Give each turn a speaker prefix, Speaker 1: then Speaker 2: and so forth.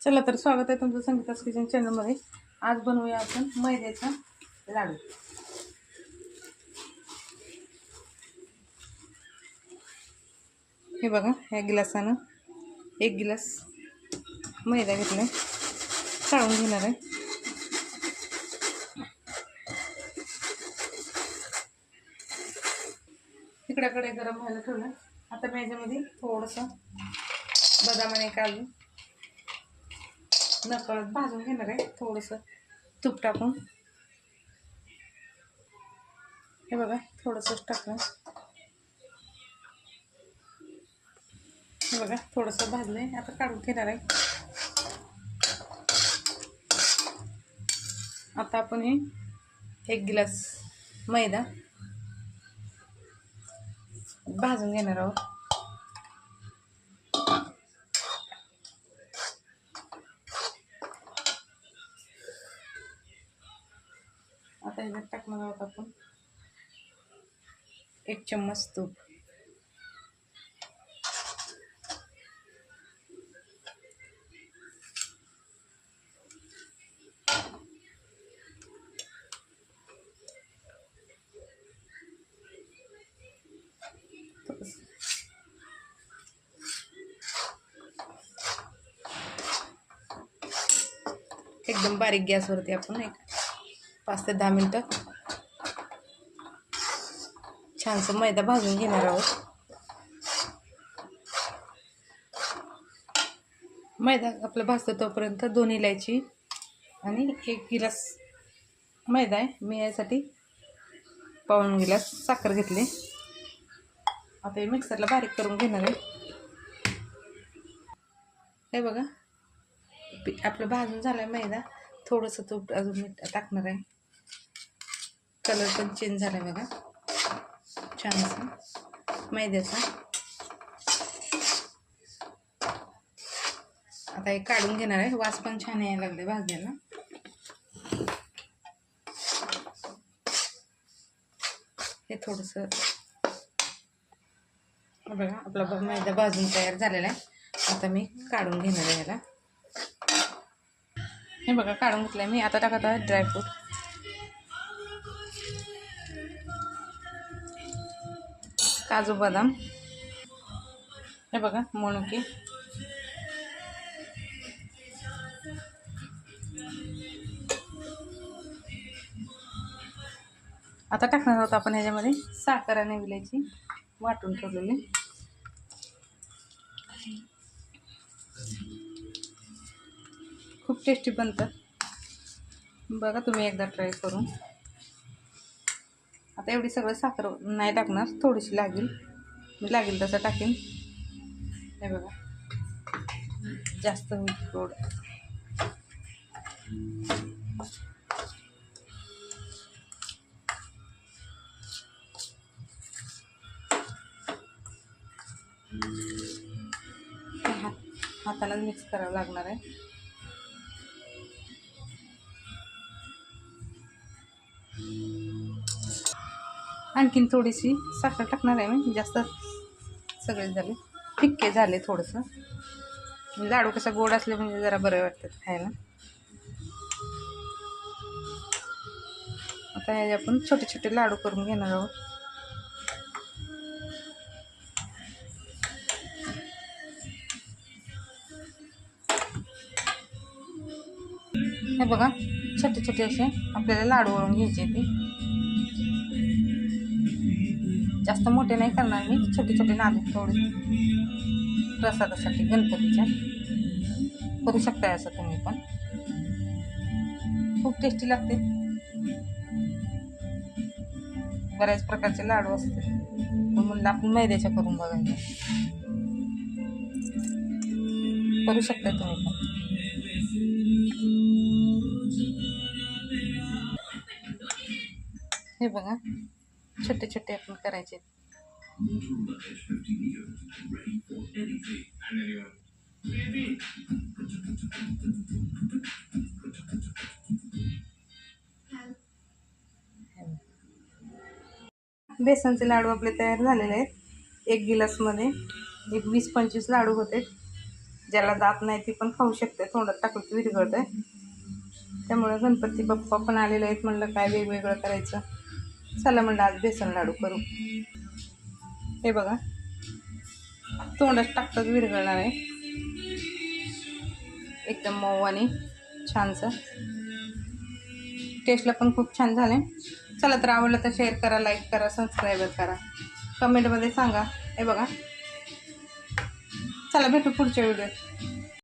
Speaker 1: चला तर स्वागत आहे तुमचं संगीतास किचन चॅनलमध्ये आज बनवूया आपण मैद्याचा लाडू. हे बघा ह्या गिलासानं एक गिलास मैदा घेतला चाळून घेणार आहे. इकड्याकडे गरम व्हायला ठेवलं. आता मी याच्यामध्ये थोडंसं बदाम आणि काजू नकळत भाजून घेणार आहे थोडंसं. तूप टाकून. हे बघा थोडंसंच टाकलं हे बघा थोडंसं भाजलं आहे आता काढून घेणार आहे. आता आपण हे एक गिलास मैदा भाजून घेणार आहोत. आता ह्याच्यात टाकणार आहोत आपण. एक चम्मच तूप. एकदम बारीक गॅसवरती आपण एक पाच ते दहा मिनटं. छानसं मैदा भाजून घेणार आहोत. मैदा आपलं भाजतो तोपर्यंत दोन इलायची आणि एक गिलास मैदा आहे. मी यासाठी पाऊण गिलास साखर घेतली. आता हे मिक्सरला बारीक करून घेणार आहे. हे बघा. आपलं भाजून झालं आहे मैदा. थोडंसं तूप अजून मी टाकणार आहे. कलर पण चेंज झाला आहे बघा. छान असा मैद्याचा. आता हे काढून घेणार आहे. वास पण छान यायला लागले भाजण्याला हे थोडंसं बघा आपला ब- मैदा भाजून तयार झालेला आहे. आता मी काढून घेणार आहे ह्याला हे बघा काढून घेतलं मी. आता टाकत आहे ड्रायफ्रूट काजू बदाम. हे बघा मणुकी आता टाकणार आहोत आपण ह्याच्यामध्ये साखर आणि विलायची वाटून ठेवलेली. खूप टेस्टी बनतं. बघा तुम्ही एकदा ट्राय करून. आता एवढी सगळं साखर नाही टाकणार थोडीशी लागेल. मी लागेल तसं टाकेन. हे बघा. जास्त होईल गोड. हातालाच मिक्स करावं लागणार आहे. आणखीन थोडीशी साखर टाकणार आहे मी. जास्त सगळे झाले. फिक्के झाले थोडंसं. लाडू कसा गोड असले म्हणजे जरा बरं वाटतं खायला. आता हे आपण छोटे छोटे लाडू करून घेणार आहोत. हे बघा छोटे छोटे असे आपल्याला लाडू वळून घ्यायचे ते. जास्त मोठे नाही करणार मी छोटे छोटे नाजूक थोडे प्रसादासाठी गणपतीच्या. करू शकताय असं तुम्ही पण. खूप टेस्टी लागते. बऱ्याच प्रकारचे लाडू असते म्हणलं आपण मैद्याच्या करून बघायचं करू शकता तुम्ही पण. हे बघा. छोटे छोटे आपण करायचे. बेसनचे लाडू आपले तयार झालेले आहेत. एक गिलासमध्ये. एक वीस पंचवीस लाडू होते. ज्याला दात नाही ती पण खाऊ शकते. तोंडात टाकून की विरघळतंय. त्यामुळे गणपती बाप्पा पण आलेले आहेत. म्हणलं काय वेगवेगळं करायचं. चला म्हणलं आज बेसन लाडू करू. हे बघा. तोंडात टाकतात विरघळणार आहे. एकदम मऊ आणि छानसं. टेस्टला पण खूप छान झाले चला तर आवडलं तर शेअर करा लाईक करा सबस्क्राईब करा. कमेंटमध्ये सांगा. हे बघा. चला भेटू पुढच्या व्हिडिओत